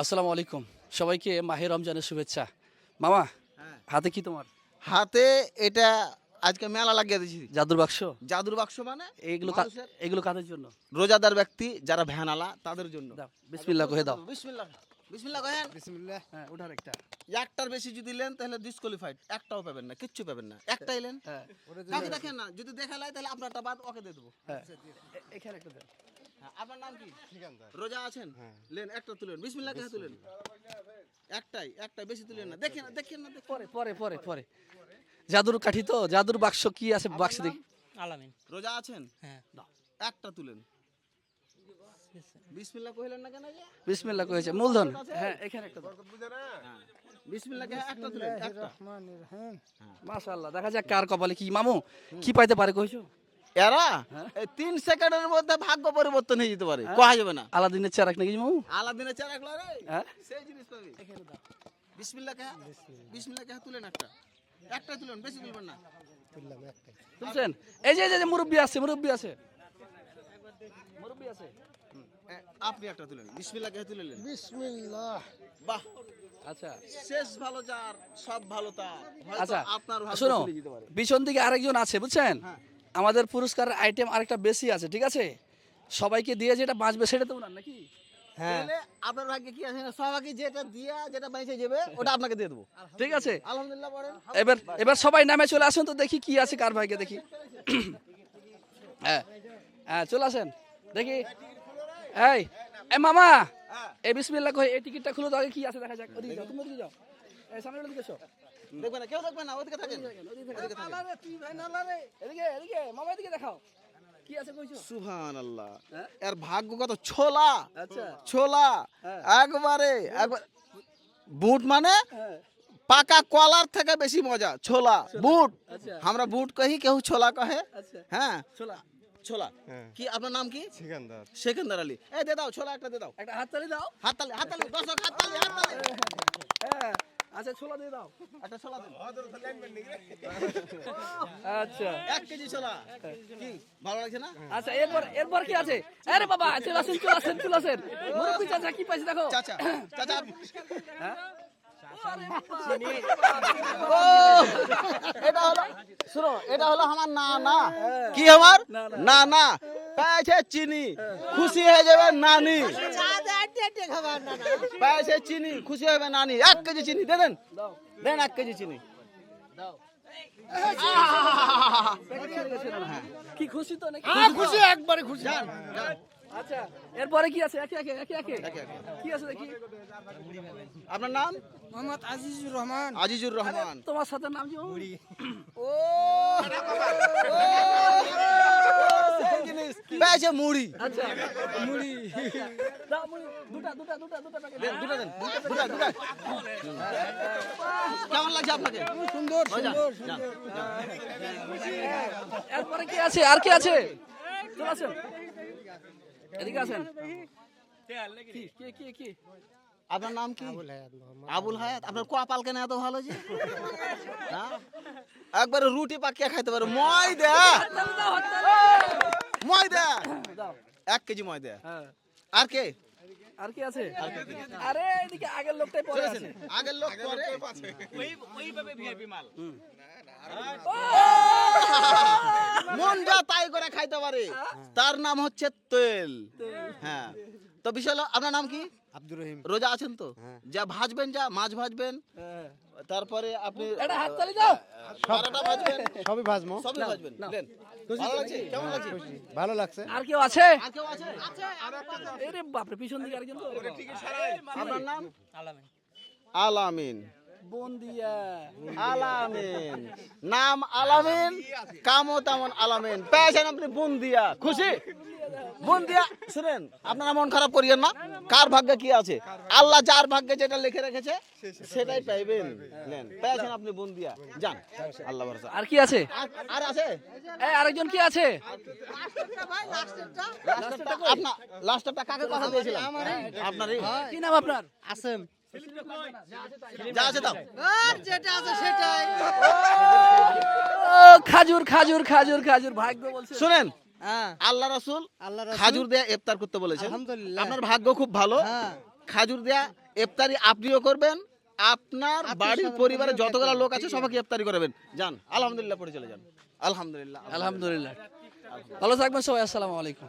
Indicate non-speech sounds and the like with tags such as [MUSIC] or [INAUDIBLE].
আসসালামু আলাইকুম। সবাইকে মাহে রমজানের শুভেচ্ছা। মামা হ্যাঁ। হাতে কি তোমার? হাতে এটা আজকে মেলা লাগিয়ে দিয়েছি। জাদুর বাক্স? জাদুর বাক্স মানে এগুলো এগুলো কাদের জন্য? রোজাদার ব্যক্তি যারা ভ্যানালা তাদের জন্য। দাও বিসমিল্লাহ কহে দাও। বিসমিল্লাহ বিসমিল্লাহ কহেন। হ্যাঁ ওঠার একটা। একটার বেশি যদি লেন তাহলে ডিসকোয়ালিফাইড একটাও পাবেন না কিচ্ছু পাবেন না। একটাই লেন হ্যাঁ কাউকে দেখেন না যদি দেখা লাই তাহলে আপনারটা বাদ ওকে দিয়ে দেবো। হ্যাঁ এখানে একটা দাও হ্যাঁ, আপনার নাম কি? রোজা আছেন? লেন একটা তুলেন বিসমিল্লাহ কে তুলেন? একটাই একটাই বেশি তুলেন না। দেখেন না দেখেন না পরে পরে পরে পরে। জাদুর কাঠি তো জাদুর বাক্স কি আছে? বাক্সে দেখি। আলামিন। রোজা আছেন? হ্যাঁ। একটা তুলেন। বিসমিল্লাহ কহিলেন না কেন বিসমিল্লাহ কহেছে। মূলধন? হ্যাঁ এখানে একটা হ্যাঁ। বিসমিল্লাহ একটা তুলেন একটা। মাশাআল্লাহ দেখা যাক কার কপালে কি মামু। কি পাইতে পারে কইছো? এরা তিন সেকেন্ডের মধ্যে ভাগ্য পরিবর্তন হয়ে যেতে পারে। কোয়া যাবে না? আলাদিনের চেরাক নাকি মামু আলাদিনের চেরা রাখল রে হ্যাঁ? সেই জিনিস পাবি। বিসমিল্লাহ কে? বিসমিল্লাহ। কে? তুলেন একটা। একটা তুলেন বেশি তুলবেন না। এই যে এই যে, যে মুরব্বি আছে মুরব্বি আছে। মুরব্বি আছে? আপনি একটা তুলেন বিসমিল্লাহ কে তুলে নেন বিসমিল্লাহ। বাহ। আচ্ছা। শেষ ভালো যার সব ভালো তার। আচ্ছা আপনার ভাগ্য শোনো পিছন দিকে আরেকজন আছে বুঝছেন? হ্যাঁ। আমাদের পুরস্কারের আইটেম আরেকটা বেশি আছে ঠিক আছে? সবাইকে দিয়ে যেটা বাঁচবে সেটা তো নাকি? হ্যাঁ। আপনার ভাগ্যে কি আছে না? সবাইকে যেটা দিয়া যেটা বাইসে যাবে ওটা আপনাকে দিয়ে দেবো। ঠিক আছে? আলহামদুলিল্লাহ বলেন। এবার এবার সবাই নামে চলে আসুন তো দেখি কি আছে কার ভাইকে দেখি। হ্যাঁ হ্যাঁ চলে আসেন। দেখি। এই এ মামা! এই বিসমিল্লাহ কই এই টিকিটটা খুলে দাও আগে কি আছে দেখা যাক। ওদিকে যাও তুমি যাও। এই সামনে ওদিকে এসো। দেখবে না কেউ দেখবে না ওদিকে থাকেন। এদিকে এদিকে মামা এদিকে দেখাও। কি আছে কইছো? সুহান আল্লাহ হ্যাঁ? এর ভাগ্য কত? ছোলা। আচ্ছা। ছোলা। হ্যাঁ। একবারে একবার বুট মানে হ্যাঁ। পাকা কলার থেকে বেশি মজা ছোলা। বুট। আচ্ছা। আমরা বুট কহি কেউ ছোলা কহে। আচ্ছা। হ্যাঁ। ছোলা। ছোলা। কি আপনার নাম কি? সিকান্দার। সেকেন্দার আলী। এই দে দাও ছোলা একটা দে দাও। একটা হাততালি দাও। হাততালি হাততালি দর্শক হাততালি হ্যাঁ আচ্ছা ছোলা দিয়ে দাও। একটা ছোলা দেন। আচ্ছা। এক কেজি ছোলা। কি ভালো লাগছে না? আচ্ছা এরপর এরপর কি আছে? আরে বাবা চলে আসেন চলে আসেন চলে আসেন মুরব্বি চাচা কি পাইছে দেখো? চাচা চাচা। হ্যাঁ? এটা হলো শুনো এটা হলো আমার না না কি আমার? না, না। না না পেয়েছে চিনি। খুশি হয়ে যাবে নানি। পেয়েছে চিনি খুশি হবে নানি এক কেজি চিনি দে দেন এক কেজি চিনি। দাও কি খুশি তো নাকি? খুশি একবারে খুশি। আচ্ছা এরপরে কি আছে? একে একে একে একে। কি আছে দেখি? আপনার নাম? মোহাম্মদ আজিজুর রহমান। আজিজুর রহমান। তোমার সাথে নাম কি? ও! ও! সেই জিনিস। পেয়েছে মুড়ি আচ্ছা মুড়ি। দাও দুটা দুটা দুটা দুটা দেন, দুটা দুটা কেমন লাগছে আপনাকে সুন্দর সুন্দর। এরপরে কি আছে? আর কি আছে? চলে আসেন। এদিকে আসেন। কি কি কি কি? আপনার নাম কি? আবুল হায়াত আপনার কোয়াপাল কেন এত ভালো যে? [LAUGHS] হ্যাঁ? একবারে রুটি পাকিয়ে খাইতে পারে? ময়দা! হাততালি দাও হাততালি ময়দা! এক কেজি ময়দা। হ্যাঁ। আর কে? আর কি আছে? আরে এদিকে আগের লোকটাই পরে আছে। আগের লোক পরে মন যা তাই করে খাইতে পারে। তার নাম হচ্ছে তেল। হ্যাঁ। তো বিষয় হলো আপনার নাম কি? আব্দুর রহিম। রোজা আছেন তো? যা ভাজবেন যা মাছ ভাজবেন হ্যাঁ। তারপরে আপনি এটা হাততালি দাও। পরোটা ভাজবেন। সবই ভাজমো সবই ভাজবেন। নেন। ভালো লাগছে? কেমন লাগছে? ভালো লাগছে। আর কেউ আছে? আর কেউ আছে? এরে বাপরে পিছন দিকে আরেকজন তো। আপনার নাম? আলামিন। আলামিন। বন্দিয়া। আলামিন। নাম আলামিন কামও তেমন আলামিন। পেয়েছেন আপনি বুন্দিয়া। খুশি? বুন্দিয়া শুনেন আপনারা মন খারাপ করিয়েন না। কার ভাগ্যে কি আছে? আল্লাহ যার ভাগ্যে যেটা লিখে রেখেছে সেটাই পাইবেন। নেন পেয়েছেন আপনি বুন্দিয়া যান আল্লাহ ভরসা। আর কি আছে? আর- আছে? এই আরেকজন কি আছে? আপনার লাস্টেরটা কাকে কথা দিয়েছিলাম? আপনারই। কি নাম আপনার? আসেম। যা আছে দাও। ও খাজুর খাজুর খাজুর খাজুর ভাগ্য বলছে। শুনেন আল্লাহ রসুল খাজুর দেয়া ইফতার করতে বলেছে আপনার ভাগ্য খুব ভালো। হ্যাঁ। খাজুর দেয়া ইফতারি আপনিও করবেন আপনার বাড়ির পরিবারে যতগুলো লোক আছে সবাইকে ইফতারি করবেন। যান আলহামদুলিল্লাহ পড়ে চলে যান। আলহামদুলিল্লাহ। আলহামদুলিল্লাহ। ভালো থাকবেন সবাই আসসালামু আলাইকুম।